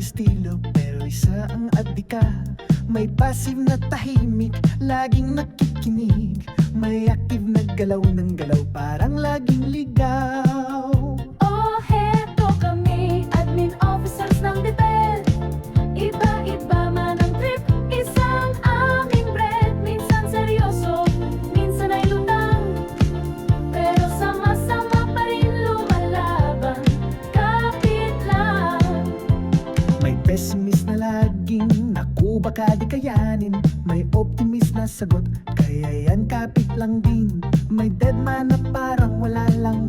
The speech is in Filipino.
estilo Pero isa ang adika May passive na tahimik Laging nakikinig. May active na galaw ng galaw Parang laging laging Naku baka di kayanin. May optimist na sagot Kaya yan kapit lang din. May dead man na parang wala lang